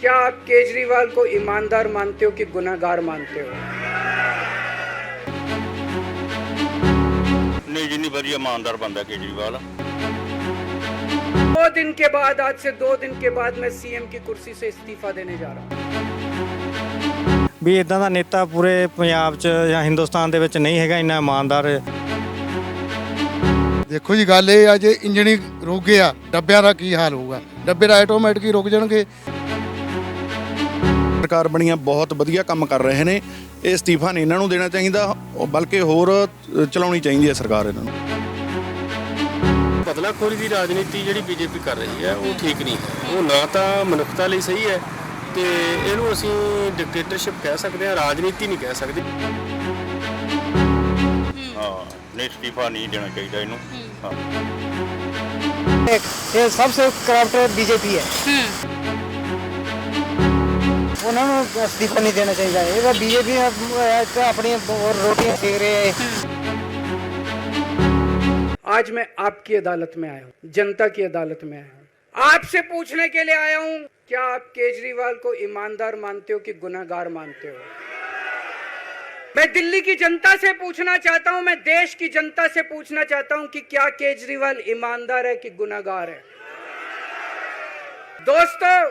क्या आप केजरीवाल को ईमानदार मानते हो कि गुनाहगार मानते हो ਨਹੀਂ ਜਿੰਨੀ ਵਧੀਆ ਇਮਾਨਦਾਰ ਬੰਦਾ ਕੇਜਰੀਵਾਲ दो दिन के बाद आज से दो दिन के बाद मैं सीएम की कुर्सी से इस्तीफा देने जा रहा हूँ ਵੀ ਇਦਾਂ ਦਾ ਨੇਤਾ ਪੂਰੇ ਪੰਜਾਬ 'ਚ ਜਾਂ ਹਿੰਦੁਸਤਾਨ ਦੇ ਵਿੱਚ ਨਹੀਂ ਹੈਗਾ ਇੰਨਾ ਇਮਾਨਦਾਰ ਦੇਖੋ ਜੀ ਗੱਲ ਇਹ ਆ ਜੇ ਇੰਜਣ ਹੀ ਰੁਕ ਗਿਆ ਡੱਬਿਆਂ ਦਾ ਕੀ ਹਾਲ ਹੋਊਗਾ ਡੱਬੇ ਤਾਂ ਆਟੋਮੈਟਿਕ ਹੀ ਰੁਕ ਜਾਣਗੇ ਸਰਕਾਰ ਬਣੀਆਂ ਬਹੁਤ ਵਧੀਆ ਕੰਮ ਕਰ ਰਹੇ ਨੇ। ਇਹ ਅਸਤੀਫਾ ਨਹੀਂ ਇਹਨਾਂ ਨੂੰ ਦੇਣਾ ਚਾਹੀਦਾ ਬਲਕਿ ਹੋਰ ਚਲਾਉਣੀ ਚਾਹੀਦੀ ਹੈ ਸਰਕਾਰ ਇਹਨਾਂ ਨੂੰ। ਬਦਲਾਖੋਰੀ ਦੀ ਰਾਜਨੀਤੀ ਜਿਹੜੀ ਬੀਜੇਪੀ ਕਰ ਰਹੀ ਹੈ ਉਹ ਠੀਕ ਨਹੀਂ ਹੈ। ਉਹ ਨਾ ਤਾਂ ਮਨੁੱਖਤਾ ਲਈ ਸਹੀ ਹੈ ਤੇ ਇਹਨੂੰ ਅਸੀਂ ਡਿਕਟੇਟਰਸ਼ਿਪ ਕਹਿ ਸਕਦੇ ਹਾਂ ਰਾਜਨੀਤੀ ਨਹੀਂ ਕਹਿ ਸਕਦੇ। ਹਾਂ ਨਹੀਂ ਅਸਤੀਫਾ ਨਹੀਂ ਦੇਣਾ ਚਾਹੀਦਾ ਇਹਨੂੰ। ਹਾਂ। ਇਹ ਸਭ ਤੋਂ ਕਰਪਟ ਬੀਜੇਪੀ ਹੈ। उन्होंने इस्तीफा नहीं देना चाहिए। तो बीजेपी तो अपनी रोटियाँ सेक रहे हैं। हम्म। आज मैं आपकी अदालत में आया हूँ, जनता की अदालत में आया हूँ। आपसे पूछने के लिए आया हूँ, क्या आप केजरीवाल को ईमानदार मानते हो कि गुनागार मानते हो? मैं दिल्ली की जनता से पूछना चाहता हूँ, मैं देश की जनता से पूछना चाहता हूँ कि क्या केजरीवाल ईमानदार है कि गुनागार है? दोस्तों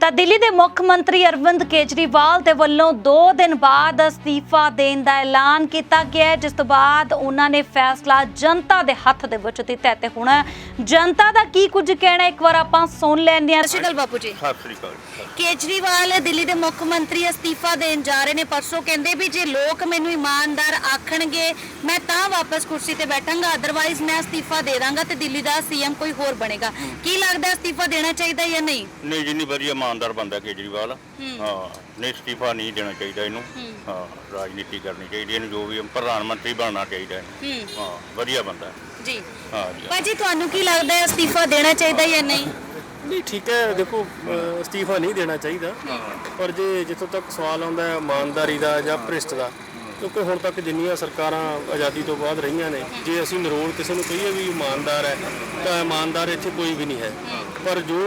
ਤਾਂ ਦਿੱਲੀ ਦੇ ਮੁੱਖ ਮੰਤਰੀ ਅਰਵਿੰਦ ਕੇਜਰੀਵਾਲ ਦੇ ਵੱਲੋਂ 2 ਦਿਨ ਬਾਅਦ ਅਸਤੀਫਾ ਦੇਣ ਦਾ ਐਲਾਨ ਕੀਤਾ ਗਿਆ ਜਿਸ ਤੋਂ ਬਾਅਦ ਉਹਨਾਂ ਨੇ ਫੈਸਲਾ ਜਨਤਾ ਦੇ ਹੱਥ ਦੇ ਵਿੱਚ ਦਿੱਤਾ ਤੇ ਹੁਣ ਜਨਤਾ ਦਾ ਕੀ ਕੁਝ ਕਹਿਣਾ ਇੱਕ ਵਾਰ ਆਪਾਂ ਸੁਣ ਲੈਂਦੇ ਹਾਂ। ਸਤਿ ਸ਼੍ਰੀ ਅਕਾਲ ਬਾਪੂ ਜੀ। ਸਤਿ ਸ੍ਰੀ ਅਕਾਲ। ਕੇਜਰੀਵਾਲ ਦਿੱਲੀ ਦੇ ਮੁੱਖ ਮੰਤਰੀ ਅਸਤੀਫਾ ਦੇਣ ਜਾ ਰਹੇ ਨੇ। ਪਰਸੋਂ ਕਹਿੰਦੇ ਵੀ ਜੇ ਲੋਕ ਮੈਨੂੰ ਇਮਾਨਦਾਰ ਆਖਣਗੇ ਮੈਂ ਤਾਂ ਵਾਪਸ ਕੁਰਸੀ ਤੇ ਬੈਠਾਂਗਾ। ਅਦਰਵਾਈਜ਼ ਮੈਂ ਅਸਤੀਫਾ ਦੇ ਦਾਂਗਾ ਤੇ ਦਿੱਲੀ ਦਾ ਸੀਐਮ ਕੋਈ ਹੋਰ ਬਣੇਗਾ। ਕੀ ਲੱਗਦਾ ਅਸਤੀਫਾ ਦੇਣਾ ਚਾਹੀਦਾ ਜਾਂ ਨਹੀਂ? ਨਹੀਂ ਜਿੰਨੀ ਵਧੀਆ ਇਮਾਨਦਾਰ ਬੰਦਾ ਕੇਜਰੀਵਾਲ। ਹਾਂ। ਨਹੀਂ ਅਸਤੀਫਾ ਨਹੀਂ ਦੇਣਾ ਚਾਹੀਦਾ ਇਹਨੂੰ। ਹਾਂ। ਰਾਜਨੀਤੀ ਕਰਨੀ ਚਾਹੀਦੀ ਇਹਨੂੰ ਜੋ ਵੀ ਪ੍ਰਧਾਨ ਮੰਤਰੀ ਬਣਨਾ ਚਾਹੀਦਾ ਹਾਂ। ਵਧੀਆ ਬੰਦਾ। ਜੀ। ਹਾਂ ਜੀ। ਭਾਜੀ ਤੁਹਾਨੂੰ ਕੀ ਲੱਗਦਾ ਅਸਤੀਫਾ ਦੇਣਾ ਚਾਹੀਦਾ ਜਾਂ ਨਹੀਂ? ਨਹੀਂ ਠੀਕ ਹੈ ਦੇਖੋ ਅਸਤੀਫਾ ਨਹੀਂ ਦੇਣਾ ਚਾਹੀਦਾ। ਪਰ ਜੇ ਜਿੱਥੋਂ ਤੱਕ ਸਵਾਲ ਆਉਂਦਾ ਹੈ ਇਮਾਨਦਾਰੀ ਦਾ ਜਾਂ ਭ੍ਰਿਸ਼ਟ ਦਾ ਕਿਉਂਕਿ ਹੁਣ ਤੱਕ ਜਿੰਨੀਆਂ ਸਰਕਾਰਾਂ ਆਜ਼ਾਦੀ ਤੋਂ ਬਾਅਦ ਰਹੀਆਂ ਨੇ ਜੇ ਅਸੀਂ ਨਰੋਲ ਕਿਸੇ ਨੂੰ ਕਹੀਏ ਵੀ ਇਮਾਨਦਾਰ ਹੈ ਤਾਂ ਇਮਾਨਦਾਰ ਇੱਥੇ ਕੋਈ ਵੀ ਨਹੀਂ ਹੈ। ਪਰ ਜੋ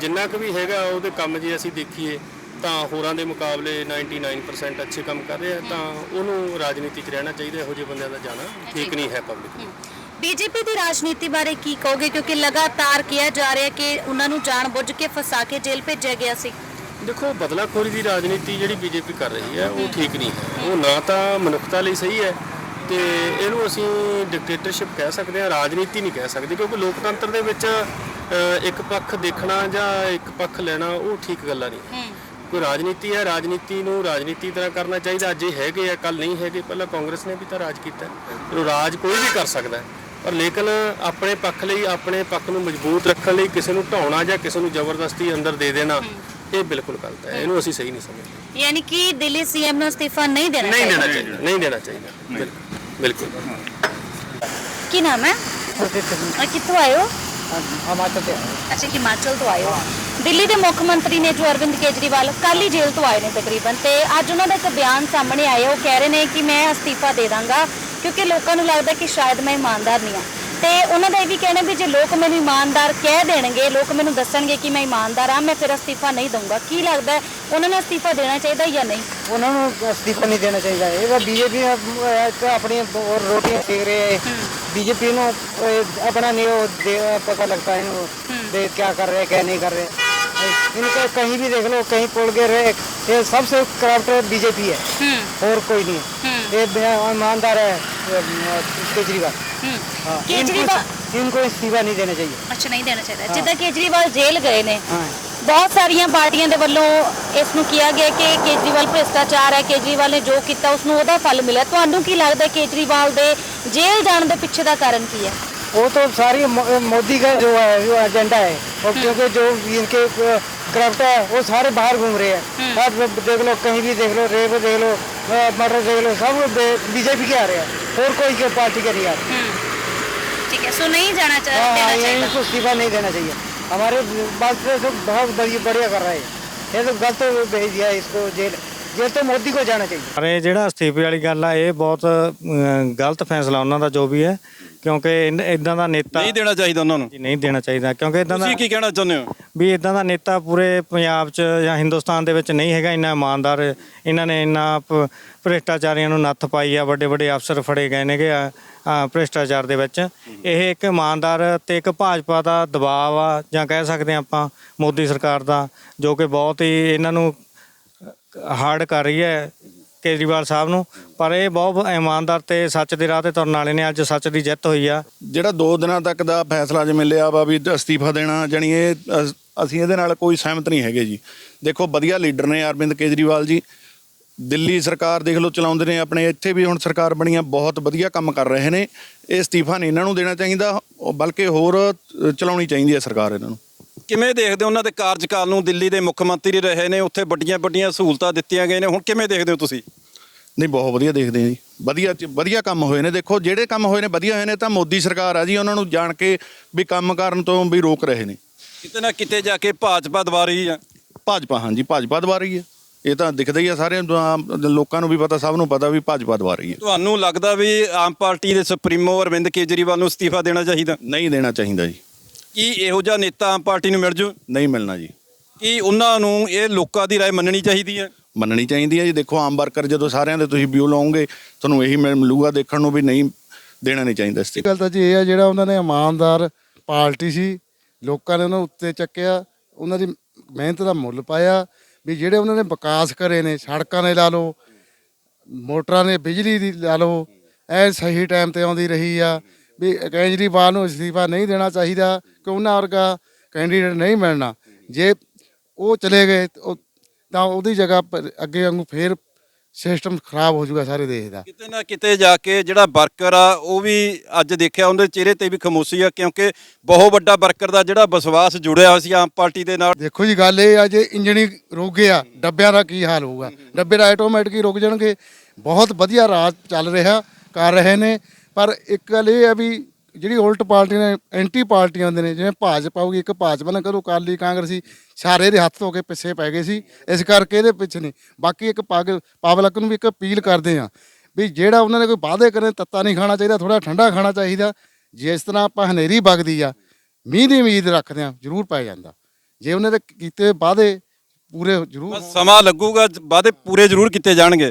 ਜਿੰਨਾ ਕੁ ਵੀ ਹੈਗਾ ਉਹਦੇ ਕੰਮ ਜੇ ਅਸੀਂ ਦੇਖੀਏ ਤਾਂ ਹੋਰਾਂ ਦੇ ਮੁਕਾਬਲੇ 99% ਅੱਛੇ ਕੰਮ ਕਰ ਰਹੇ ਤਾਂ ਉਹਨੂੰ ਰਾਜਨੀਤੀ 'ਚ ਰਹਿਣਾ ਚਾਹੀਦਾ ਇਹੋ ਜਿਹੇ ਬੰਦਿਆਂ ਦਾ ਜਾਣਾ ਠੀਕ ਨਹੀਂ ਹੈ ਪਬਲਿਕ ਬੀਜੇਪੀ ਦੀ ਰਾਜਨੀਤੀ ਬਾਰੇ ਕੀ ਕਹੋਗੇ? ਕਿਉਂਕਿ ਲਗਾਤਾਰ ਕਿਹਾ ਜਾ ਰਿਹਾ ਕਿ ਉਹਨਾਂ ਨੂੰ ਜਾਣਬੁੱਝ ਕੇ ਫਸਾ ਕੇ ਜੇਲ੍ਹ ਭੇਜਿਆ ਗਿਆ ਸੀ। ਦੇਖੋ ਬਦਲਾਖੋਰੀ ਦੀ ਰਾਜਨੀਤੀ ਜਿਹੜੀ ਬੀਜੇਪੀ ਕਰ ਰਹੀ ਹੈ ਉਹ ਠੀਕ ਨਹੀਂ ਹੈ। ਉਹ ਨਾ ਤਾਂ ਮਨੁੱਖਤਾ ਲਈ ਸਹੀ ਹੈ ਤੇ ਇਹਨੂੰ ਅਸੀਂ ਡਿਕਟੇਟਰਸ਼ਿਪ ਕਹਿ ਸਕਦੇ ਹਾਂ ਰਾਜਨੀਤੀ ਨਹੀਂ ਕਹਿ ਸਕਦੇ ਕਿਉਂਕਿ ਲੋਕਤੰਤਰ ਦੇ ਵਿੱਚ ਇੱਕ ਪੱਖ ਦੇਖਣਾ ਜਾਂ ਇੱਕ ਪੱਖ ਲੈਣਾ ਉਹ ਠੀਕ ਗੱਲਾਂ ਨਹੀਂ। ਕੋਈ ਰਾਜਨੀਤੀ ਹੈ ਰਾਜਨੀਤੀ ਨੂੰ ਰਾਜਨੀਤੀ ਤਰ੍ਹਾਂ ਕਰਨਾ ਚਾਹੀਦਾ। ਅੱਜ ਇਹ ਹੈਗੇ ਆ ਕੱਲ ਨਹੀਂ ਹੈਗੇ। ਪਹਿਲਾਂ ਕਾਂਗਰਸ ਨੇ ਵੀ ਤਾਂ ਰਾਜ ਕੀਤਾ। ਰਾਜ ਕੋਈ ਵੀ ਕਰ ਸਕਦਾ ਹੈ ਪਰ ਲੇਕਿਨ ਆਪਣੇ ਪੱਖ ਲਈ ਆਪਣੇ ਪੱਖ ਨੂੰ ਮਜ਼ਬੂਤ ਰੱਖਣ ਲਈ ਕਿਸੇ ਨੂੰ ਢਾਉਣਾ ਜਾਂ ਕਿਸੇ ਨੂੰ ਜ਼ਬਰਦਸਤੀ ਅੰਦਰ ਦੇ ਦੇਣਾ ਇਹ ਬਿਲਕੁਲ ਗਲਤ ਹੈ। ਇਹਨੂੰ ਅਸੀਂ ਸਹੀ ਨਹੀਂ ਸਮਝਦੇ। ਯਾਨੀ ਕਿ ਦਿੱਲੀ ਸੀਐਮ ਨੂੰ ਅਸਤੀਫਾ ਨਹੀਂ ਦੇਣਾ ਨਹੀਂ ਦੇਣਾ ਚਾਹੀਦਾ। ਨਹੀਂ ਦੇਣਾ ਚਾਹੀਦਾ। ਬਿਲਕੁਲ ਬਿਲਕੁਲ। ਕੀ ਨਾਮ ਹੈ? ਅ, ਕਿੱਥੋਂ ਆਏ ਹੋ? ਹਿਮਾਚਲ ਤੇ ਅੱਛਾ ਹਿਮਾਚਲ ਤੋਂ ਆਏ ਹੋ। ਦਿੱਲੀ ਦੇ ਮੁੱਖ ਮੰਤਰੀ ਨੇ ਜੋ ਅਰਵਿੰਦ ਕੇਜਰੀਵਾਲ ਕੱਲ੍ਹ ਹੀ ਜੇਲ੍ਹ ਤੋਂ ਆਏ ਨੇ ਤਕਰੀਬਨ ਤੇ ਅੱਜ ਉਹਨਾਂ ਦਾ ਇੱਕ ਬਿਆਨ ਸਾਹਮਣੇ ਆਇਆ। ਉਹ ਕਹਿ ਰਹੇ ਨੇ ਕਿ ਮੈਂ ਅਸਤੀਫਾ ਦੇ ਦਾਂਗਾ। ਕਿਉਂਕਿ ਲੋਕਾਂ ਨੂੰ ਲੱਗਦਾ ਕਿ ਸ਼ਾਇਦ ਮੈਂ ਇਮਾਨਦਾਰ ਨਹੀਂ ਹਾਂ ਤੇ ਉਹਨਾਂ ਦਾ ਇਹ ਵੀ ਕਹਿਣਾ ਵੀ ਜੇ ਲੋਕ ਮੈਨੂੰ ਇਮਾਨਦਾਰ ਕਹਿ ਦੇਣਗੇ ਲੋਕ ਮੈਨੂੰ ਦੱਸਣਗੇ ਕਿ ਮੈਂ ਇਮਾਨਦਾਰ ਹਾਂ ਮੈਂ ਫਿਰ ਅਸਤੀਫਾ ਨਹੀਂ ਦਊਂਗਾ ਕੀ ਲੱਗਦਾ ਹੈ, ਉਹਨਾਂ ਨੂੰ ਅਸਤੀਫਾ ਦੇਣਾ ਚਾਹੀਦਾ ਜਾਂ ਨਹੀਂ ਉਹਨਾਂ ਨੂੰ ਅਸਤੀਫਾ ਨਹੀਂ ਦੇਣਾ ਚਾਹੀਦਾ ਇਹ ਤਾਂ ਬੀਜੇਪੀ ਆਪਣੀ ਰੋਟੀਆਂ ਸੇਕ ਰਹੇ ਹੈ ਬੀਜੇਪੀ ਨੂੰ ਇਹ ਆਪਣਾ ਨਹੀਂ ਉਹ ਦੇ- ਪਤਾ लगता है इनको दे क्या कर रहे हैं क्या नहीं कर रहे इनका कहीं भी देख लो कहीं पोल के रहे ये सबसे करप्ट बीजेपी है और कोई नहीं है ये बे- ईमानदार है ये, केजरीवाल हाँ केजरीवाल- इनको- इनको इस्तीफा नहीं देना चाहिए ਅੱਛਾ ਨਹੀਂ ਦੇਣਾ ਚਾਹੀਦਾ ਜਿੱਦਾਂ ਕੇਜਰੀਵਾਲ ਜੇਲ੍ਹ ਗਏ ਨੇ हाँ ਬਹੁਤ ਸਾਰੀਆਂ ਪਾਰਟੀਆਂ ਦੇ ਵੱਲੋਂ ਇਸ ਨੂੰ ਕਿਹਾ ਗਿਆ ਕਿ ਕੇਜਰੀਵਾਲ ਭ੍ਰਿਸ਼ਟਾਚਾਰ ਹੈ ਕੇਜਰੀਵਾਲ ਨੇ ਜੋ ਕੀਤਾ ਉਸ ਨੂੰ ਉਹਦਾ ਫਲ ਮਿਲਿਆ ਤੁਹਾਨੂੰ ਕੀ ਲੱਗਦਾ ਕੇਜਰੀਵਾਲ ਦੇ ਜੇਲ੍ਹ ਜਾਣ ਦੇ ਪਿੱਛੇ ਦਾ ਕਾਰਨ ਕੀ ਹੈ वो तो सारी मो- मोदी का जो है जो एजेंडा है और क्योंकि जो इनके करप्ट है वो सारे बाहर घूम रहे हैं आप देख लो कहीं भी देख लो रेप देख लो अ, मटर देख लो सब बीजेपी के आ रहे हैं और कोई के पार्टी के नहीं आ रहे ਠੀਕ ਹੈ सो नहीं जाना चाहिए हाँ, देना हाँ, ये चाहिए इनको इस्तीफा नहीं देना चाहिए हमारे बात से तो बहुत बढ़िया बढ़िया कर रहे हैं ये तो गलत भेज दिया है इसको जेल जेल तो मोदी को जाना चाहिए ਪਰ ਇਹ ਜਿਹੜਾ ਅਸਤੀਫੇ ਵਾਲੀ ਗੱਲ ਆ ਇਹ ਬਹੁਤ ਅਮ, ਗਲਤ ਫੈਸਲਾ ਉਹਨਾਂ ਦਾ ਜੋ ਵੀ ਹੈ ਕਿਉਂਕਿ ਇਦਾਂ ਦਾ ਨੇਤਾ ਨਹੀਂ ਦੇਣਾ ਚਾਹੀਦਾ ਉਹਨਾਂ ਨੂੰ। ਨਹੀਂ ਦੇਣਾ ਚਾਹੀਦਾ ਕਿਉਂਕਿ ਇਦਾਂ ਦਾ ਤੁਸੀਂ ਕੀ ਕਹਿਣਾ ਚਾਹੁੰਦੇ ਹੋ? ਵੀ ਇਦਾਂ ਦਾ ਨੇਤਾ ਪੂਰੇ ਪੰਜਾਬ 'ਚ ਜਾਂ ਹਿੰਦੁਸਤਾਨ ਦੇ ਵਿੱਚ ਨਹੀਂ ਹੈਗਾ ਇੰਨਾ ਇਮਾਨਦਾਰ ਇਹਨਾਂ ਨੇ ਇੰਨਾ ਭ੍ਰਿਸ਼ਟਾਚਾਰੀਆਂ ਨੂੰ ਨੱਥ ਪਾਈ ਆ ਵੱਡੇ ਵੱਡੇ ਅਫਸਰ ਫੜੇ ਗਏ ਨੇਗੇ ਆ ਆ, ਭ੍ਰਿਸ਼ਟਾਚਾਰ ਦੇ ਵਿੱਚ। ਇਹ ਇੱਕ ਇਮਾਨਦਾਰ ਤੇ ਇੱਕ ਭਾਜਪਾ ਦਾ ਦਬਾਅ ਆ ਜਾਂ ਕਹਿ ਸਕਦੇ ਹਾਂ ਆਪਾਂ ਮੋਦੀ ਸਰਕਾਰ ਦਾ ਜੋ ਕਿ ਬਹੁਤ ਹੀ ਇਹਨਾਂ ਨੂੰ ਹਾਰਡ ਕਰ ਰਹੀ ਹੈ। ਕੇਜਰੀਵਾਲ ਸਾਹਿਬ ਨੂੰ ਪਰ ਇਹ ਬਹੁਤ ਇਮਾਨਦਾਰ ਤੇ ਸੱਚ ਦੇ ਰਾਹ ਤੇ ਤੁਰਨ ਵਾਲੇ ਨੇ ਅੱਜ ਸੱਚ ਦੀ ਜਿੱਤ ਹੋਈ ਆ। ਜਿਹੜਾ 2 ਦਿਨਾਂ ਤੱਕ ਦਾ ਫੈਸਲਾ ਜਿਵੇਂ ਲਿਆ ਵਾ ਵੀ ਅਸਤੀਫਾ ਦੇਣਾ ਜਾਣੀ ਇਹ ਅਸ- ਅਸੀਂ ਇਹਦੇ ਨਾਲ ਕੋਈ ਸਹਿਮਤ ਨਹੀਂ ਹੈਗੇ ਜੀ। ਦੇਖੋ ਵਧੀਆ ਲੀਡਰ ਨੇ ਅਰਵਿੰਦ ਕੇਜਰੀਵਾਲ ਜੀ। ਦਿੱਲੀ ਸਰਕਾਰ ਦੇਖ ਲਓ ਚਲਾਉਂਦੇ ਨੇ ਆਪਣੇ ਇੱਥੇ ਵੀ ਹੁਣ ਸਰਕਾਰ ਬਣੀਆਂ ਬਹੁਤ ਵਧੀਆ ਕੰਮ ਕਰ ਰਹੇ ਨੇ। ਇਹ ਅਸਤੀਫਾ ਨਹੀਂ ਇਹਨਾਂ ਨੂੰ ਦੇਣਾ ਚਾਹੀਦਾ ਉਹ ਬਲਕਿ ਹੋਰ ਅ, ਚਲਾਉਣੀ ਚਾਹੀਦੀ ਹੈ ਸਰਕਾਰ ਇਹਨਾਂ ਨੂੰ। ਕਿਵੇਂ ਦੇਖਦੇ ਹੋ ਉਹਨਾਂ ਦੇ ਕਾਰਜਕਾਲ ਨੂੰ? ਦਿੱਲੀ ਦੇ ਮੁੱਖ ਮੰਤਰੀ ਰਹੇ ਨੇ ਉੱਥੇ ਵੱਡੀਆਂ ਵੱਡੀਆਂ ਸਹੂਲਤਾਂ ਦਿੱਤੀਆਂ ਗਏ ਨੇ। ਹੁਣ ਕਿਵੇਂ ਦੇਖਦੇ ਹੋ ਤੁਸੀਂ? ਨਹੀਂ ਬਹੁਤ ਵਧੀਆ ਦੇਖਦੇ ਆ ਜੀ। ਵਧੀਆ ਚ- ਵਧੀਆ ਕੰਮ ਹੋਏ ਨੇ। ਦੇਖੋ ਜਿਹੜੇ ਕੰਮ ਹੋਏ ਨੇ ਵਧੀਆ ਹੋਏ ਨੇ ਤਾਂ ਮੋਦੀ ਸਰਕਾਰ ਆ ਜੀ ਉਹਨਾਂ ਨੂੰ ਜਾਣ ਕੇ ਵੀ ਕੰਮ ਕਰਨ ਤੋਂ ਵੀ ਰੋਕ ਰਹੇ ਨੇ। ਕਿਤੇ ਨਾ ਕਿਤੇ ਜਾ ਕੇ ਭਾਜਪਾ ਦਬਾ ਰਹੀ ਆ। ਭਾਜਪਾ ਹਾਂਜੀ ਭਾਜਪਾ ਦਵਾ ਰਹੀ ਹੈ ਇਹ ਤਾਂ ਦਿਖਦਾ ਹੀ ਆ ਸਾਰਿਆਂ ਨੂੰ, ਆਮ ਲੋਕਾਂ ਨੂੰ ਵੀ ਪਤਾ ਸਭ ਨੂੰ ਪਤਾ ਵੀ ਭਾਜਪਾ ਦਵਾ ਰਹੀ ਹੈ ਤੁਹਾਨੂੰ ਲੱਗਦਾ ਵੀ ਆਮ ਪਾਰਟੀ ਦੇ ਸੁਪਰੀਮੋ ਅਰਵਿੰਦ ਕੇਜਰੀਵਾਲ ਨੂੰ ਅਸਤੀਫਾ ਦੇਣਾ ਚਾਹੀਦਾ? ਨਹੀਂ ਦੇਣਾ ਚਾਹੀਦਾ ਜੀ। ਕੀ ਇਹੋ ਜਿਹਾ ਨੇਤਾ ਆਮ ਪਾਰਟੀ ਨੂੰ ਮਿਲ ਜੂ ਨਹੀਂ ਮਿਲਣਾ ਜੀ ਕੀ ਉਹਨਾਂ ਨੂੰ ਇਹ ਲੋਕਾਂ ਦੀ رائے ਮੰਨਣੀ ਚਾਹੀਦੀ ਹੈ ਮੰਨਣੀ ਚਾਹੀਦੀ ਹੈ ਜੀ ਦੇਖੋ ਆਮ ਵਰਕਰ ਜਦੋਂ ਸਾਰਿਆਂ ਦੇ ਤੁਸੀਂ ਵਿਊ ਲਾਓਗੇ ਤੁਹਾਨੂੰ ਇਹੀ ਮਿਲ- ਮਿਲੂਗਾ ਦੇਖਣ ਨੂੰ ਵੀ ਨਹੀਂ ਦੇਣਾ ਨਹੀਂ ਚਾਹੀਦਾ ਇਸ ਤੇ ਗੱਲ ਤਾਂ ਜੀ ਇਹ ਆ ਜਿਹੜਾ ਉਹਨਾਂ ਨੇ ਇਮਾਨਦਾਰ ਪਾਰਟੀ ਸੀ ਲੋਕਾਂ ਨੇ ਉਹਨਾਂ ਨੂੰ ਉੱਤੇ ਚੱਕਿਆ ਉਹਨਾਂ ਦੀ ਮਿਹਨਤ ਦਾ ਮੁੱਲ ਪਾਇਆ ਵੀ ਜਿਹੜੇ ਉਹਨਾਂ ਨੇ ਵਿਕਾਸ ਕਰੇ ਨੇ ਸੜਕਾਂ ਨੇ ਲਾ ਲਓ ਮੋਟਰਾਂ ਨੇ ਬਿਜਲੀ ਦੀ ਲਾ ਲਓ ਐ ਸਹੀ ਟਾਈਮ ਤੇ ਆਉਂਦੀ ਰਹੀ ਆ ਵੀ ਕੇਜਰੀਵਾਲ ਨੂੰ ਅਸਤੀਫਾ ਨਹੀਂ ਦੇਣਾ ਚਾਹੀਦਾ ਕਿ ਉਹਨਾਂ ਵਰਗਾ ਕੈਂਡੀਡੇਟ ਨਹੀਂ ਮਿਲਣਾ। ਜੇ ਉਹ ਚਲੇ ਗਏ ਤਾਂ ਉਹਦੀ ਜਗ੍ਹਾ ਅੱਗੇ ਵਾਂਗੂ ਫੇਰ ਸਿਸਟਮ ਖਰਾਬ ਹੋ ਜਾਊਗਾ ਸਾਰੇ ਦੇਸ਼ ਦਾ। ਕਿਤੇ ਨਾ ਕਿਤੇ ਜਾ ਕੇ ਜਿਹੜਾ ਵਰਕਰ ਆ ਉਹ ਵੀ ਅੱਜ ਦੇਖਿਆ ਉਹਦੇ ਚਿਹਰੇ ਤੇ ਵੀ ਖਾਮੋਸ਼ੀ ਆ ਕਿਉਂਕਿ ਬਹੁਤ ਵੱਡਾ ਵਰਕਰ ਦਾ ਜਿਹੜਾ ਵਿਸ਼ਵਾਸ ਜੁੜਿਆ ਹੋਇਆ ਸੀ ਆਮ ਪਾਰਟੀ ਦੇ ਨਾਲ। ਦੇਖੋ ਜੀ ਗੱਲ ਇਹ ਆ ਜੇ ਇੰਜਣ ਰੁਕ ਗਿਆ ਡੱਬਿਆਂ ਦਾ ਕੀ ਹਾਲ ਹੋਊਗਾ? ਡੱਬੇ ਦਾ ਆਟੋਮੈਟਿਕ ਹੀ ਰੁਕ ਜਾਣਗੇ। ਬਹੁਤ ਵਧੀਆ ਰਾਜ ਚੱਲ ਰਿਹਾ ਕਰ ਰਹੇ ਨੇ। ਪਰ ਇੱਕ ਗੱਲ ਇਹ ਆ ਵੀ ਜਿਹੜੀ ਉਲਟ ਪਾਰਟੀ ਨੇ, ਐਂਟੀ ਪਾਰਟੀਆਂ ਦੇ ਨੇ, ਜਿਵੇਂ ਭਾਜਪਾ ਹੋਊਗੀ ਇੱਕ ਭਾਜਪਾ ਨਾਲ ਕਦੋਂ ਅਕਾਲੀ ਕਾਂਗਰਸੀ ਸਾਰੇ ਦੇ ਹੱਥ ਧੋ ਕੇ ਪਿੱਛੇ ਪੈ ਗਏ ਸੀ, ਇਸ ਕਰਕੇ ਇਹਦੇ ਪਿੱਛੇ ਨਹੀਂ ਬਾਕੀ ਇੱਕ ਪਗ ਪਾਵਲਕ ਨੂੰ ਵੀ ਇੱਕ ਅਪੀਲ ਕਰਦੇ ਆ ਵੀ ਜਿਹੜਾ ਉਹਨਾਂ ਨੇ ਕੋਈ ਵਾਅਦੇ ਕਰੇ ਤੱਤਾ ਨਹੀਂ ਖਾਣਾ ਚਾਹੀਦਾ ਥੋੜਾ ਠੰਡਾ ਖਾਣਾ ਚਾਹੀਦਾ। ਜਿਸ ਤਰ੍ਹਾਂ ਆਪਾਂ ਹਨੇਰੀ ਵਗਦੀ ਆ, ਮੀਂਹ ਦੀ ਉਮੀਦ ਰੱਖਦੇ ਆ ਜ਼ਰੂਰ ਪੈ ਜਾਂਦਾ। ਜੇ ਉਹਨਾਂ ਦੇ ਕੀਤੇ ਵਾਅਦੇ, ਪੂਰੇ ਜ਼ਰੂਰ ਸਮਾਂ ਲੱਗੂਗਾ, ਵਾਅਦੇ ਪੂਰੇ ਜ਼ਰੂਰ ਕੀਤੇ ਜਾਣਗੇ।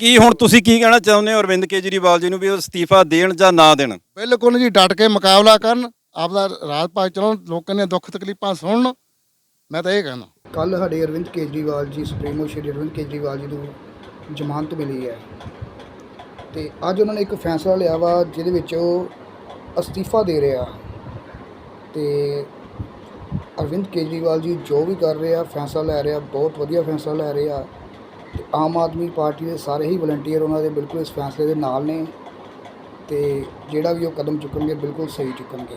ਕੀ ਹੁਣ ਤੁਸੀਂ ਕੀ ਕਹਿਣਾ ਚਾਹੁੰਦੇ ਹੋ ਅਰਵਿੰਦ ਕੇਜਰੀਵਾਲ ਜੀ ਨੂੰ ਵੀ ਉਹ ਅਸਤੀਫਾ ਦੇਣ ਜਾਂ ਨਾ ਦੇਣ? ਬਿਲਕੁਲ ਜੀ ਡਟ ਕੇ ਮੁਕਾਬਲਾ ਕਰਨ ਆਪਦਾ ਰਾਜ ਭਾਗ ਚਲਾਉਣ ਲੋਕਾਂ ਦੀਆਂ ਦੁੱਖ ਤਕਲੀਫਾਂ ਸੁਣਨ ਮੈਂ ਤਾਂ ਇਹ ਕਹਿਣਾ ਕੱਲ ਸਾਡੇ ਅਰਵਿੰਦ ਕੇਜਰੀਵਾਲ ਜੀ ਸੁਪਰੀਮੋ ਸ਼੍ਰੀ ਅਰਵਿੰਦ ਕੇਜਰੀਵਾਲ ਜੀ ਨੂੰ ਜ਼ਮਾਨਤ ਮਿਲੀ ਹੈ। ਤੇ ਅੱਜ ਉਹਨਾਂ ਨੇ ਇੱਕ ਫੈਸਲਾ ਲਿਆ ਵਾ ਜਿਹਦੇ ਵਿੱਚ ਉਹ ਅਸਤੀਫਾ ਦੇ ਰਿਹਾ। ਤੇ ਅਰਵਿੰਦ ਕੇਜਰੀਵਾਲ ਜੀ ਜੋ ਵੀ ਕਰ ਰਹੇ ਆ ਫੈਸਲਾ ਲੈ ਰਹੇ ਆ ਬਹੁਤ ਵਧੀਆ ਫੈਸਲਾ ਲੈ ਰਹੇ। ਆ ਤੇ ਆਮ ਆਦਮੀ ਪਾਰਟੀ ਦੇ ਸਾਰੇ ਹੀ ਵਲੰਟੀਅਰ ਉਹਨਾਂ ਦੇ ਬਿਲਕੁਲ ਇਸ ਫੈਸਲੇ ਦੇ ਨਾਲ ਨੇ ਅਤੇ ਜਿਹੜਾ ਵੀ ਉਹ ਕਦਮ ਚੁੱਕਣਗੇ ਬਿਲਕੁਲ ਸਹੀ ਚੁੱਕਣਗੇ।